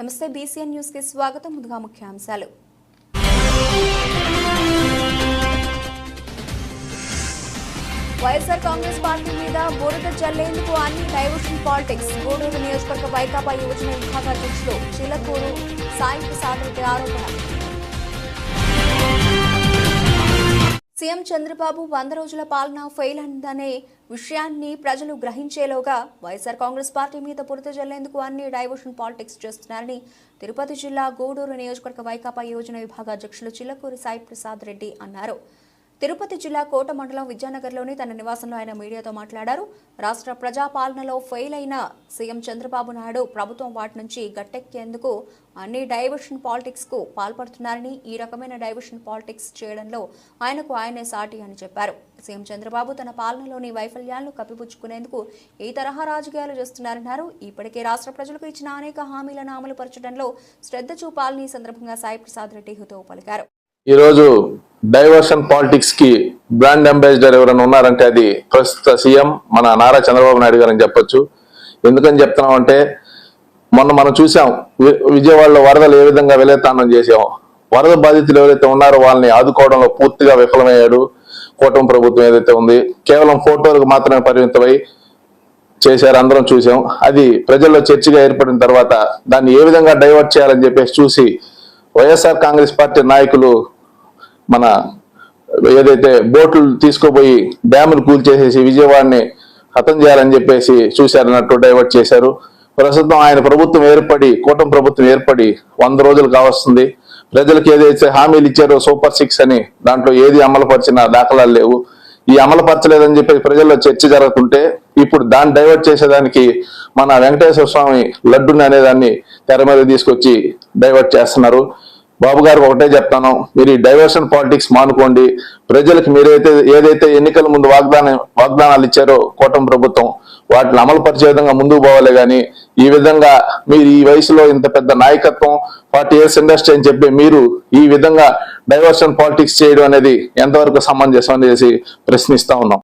నమస్తే బీసీఎన్ న్యూస్కి స్వాగతం. ముందుగా ముఖ్యాంశాలు. వైఎస్ఆర్ కాంగ్రెస్ పార్టీ మీద బురద చల్లేందుకు అన్ని డైవర్షన్ పాలిటిక్స్. గూడూరు నియోజకవర్గ వైకాపా యువజన విభాగ అధ్యక్షులు చిలకూరు సాయి ప్రసాద్ రెడ్డి ఆరోపణ. సీఎం చంద్రబాబు వంద రోజుల పాలన ఫెయిల్ అయిందనే విషయాన్ని ప్రజలు గ్రహించేలోగా వైఎస్ఆర్ కాంగ్రెస్ పార్టీ మీద బురద జల్లేందుకు అన్ని డైవర్షన్ పాలిటిక్స్ చేస్తున్నారని తిరుపతి జిల్లా గూడూరు నియోజకవర్గ వైకాపా యోజన విభాగ అధ్యక్షులు చిల్లకూరి సాయి ప్రసాద్ రెడ్డి అన్నారు. తిరుపతి జిల్లా కోట మండలం విద్యానగర్లోని తన నివాసంలో ఆయన మీడియాతో మాట్లాడారు. రాష్ట్ర ప్రజాపాలనలో ఫెయిల్ అయిన సీఎం చంద్రబాబు నాయుడు ప్రభుత్వం వాటి నుంచి గట్టెక్కేందుకు అన్ని డైవర్షన్ పాలిటిక్స్కు పాల్పడుతున్నారని ఈ రకమైన డైవర్షన్ పాలిటిక్స్ చేయడంలో ఆయనకు ఆయనే సాటి అని చెప్పారు. సీఎం చంద్రబాబు తన పాలనలోని వైఫల్యాలను కప్పిపుచ్చుకునేందుకు ఈ తరహా రాజకీయాలు చేస్తున్నారన్నారు. ఇప్పటికే రాష్ట్ర ప్రజలకు ఇచ్చిన అనేక హామీలను అమలు పరచడంలో శ్రద్ధ చూపాలని సందర్భంగా సాయి ప్రసాద్ రెడ్డి హితవు పలికారు. ఈరోజు డైవర్షన్ పాలిటిక్స్కి బ్రాండ్ అంబాసిడర్ ఎవరైనా ఉన్నారంటే అది ప్రస్తుత సీఎం మన నారా చంద్రబాబు నాయుడు గారు అని చెప్పొచ్చు. ఎందుకని చెప్తున్నాం అంటే మొన్న మనం చూసాం వి- విజయవాడలో వరదలు ఏ విధంగా వెలతానం చేసాం వరద బాధితులు ఎవరైతే ఉన్నారో వాళ్ళని ఆదుకోవడంలో పూర్తిగా విఫలమయ్యాడు కూటమి ప్రభుత్వం ఏదైతే ఉంది. కేవలం ఫోటోలకు మాత్రమే పరిమితమై చేశారు అందరం చూసాం. అది ప్రజల్లో చర్చగా ఏర్పడిన తర్వాత దాన్ని ఏ విధంగా డైవర్ట్ చేయాలని చెప్పేసి చూసి వైఎస్ఆర్ కాంగ్రెస్ పార్టీ నాయకులు మన ఏదైతే బోట్లు తీసుకోపోయి డ్యాములు కూల్చేసేసి విజయవాడని హతం చేయాలని చెప్పేసి చూశారన్నట్టు డైవర్ట్ చేశారు. ప్రస్తుతం ఆయన ప్రభుత్వం ఏర్పడి కూటమి ప్రభుత్వం ఏర్పడి వంద రోజులు కావస్తుంది. ప్రజలకు ఏదైతే హామీలు ఇచ్చారో సూపర్ సిక్స్ అని దాంట్లో ఏది అమలుపరిచిన దాఖలాలు లేవు. ఈ అమలు పరచలేదని చెప్పి ప్రజల్లో చర్చ జరుగుతుంటే ఇప్పుడు దాన్ని డైవర్ట్ చేసేదానికి మన వెంకటేశ్వర స్వామి లడ్డుని అనేదాన్ని తెర మీద తీసుకొచ్చి డైవర్ట్ చేస్తున్నారు. బాబు గారు ఒకటే చెప్తాను మీరు ఈ డైవర్షన్ పాలిటిక్స్ మానుకోండి. ప్రజలకు మీరైతే ఏదైతే ఎన్నికల ముందు వాగ్దానం వాగ్దానాలు ఇచ్చారో కూటమి ప్రభుత్వం వాటిని అమలు పరిచే విధంగా ముందుకు పోవాలి కానీ ఈ విధంగా మీరు ఈ వయసులో ఇంత పెద్ద నాయకత్వం ఫార్టీ ఇయర్స్ ఇండస్ట్రీ అని చెప్పి మీరు ఈ విధంగా డైవర్షన్ పాలిటిక్స్ చేయడం అనేది ఎంతవరకు సమంజసం అనేసి ప్రశ్నిస్తా ఉన్నాం.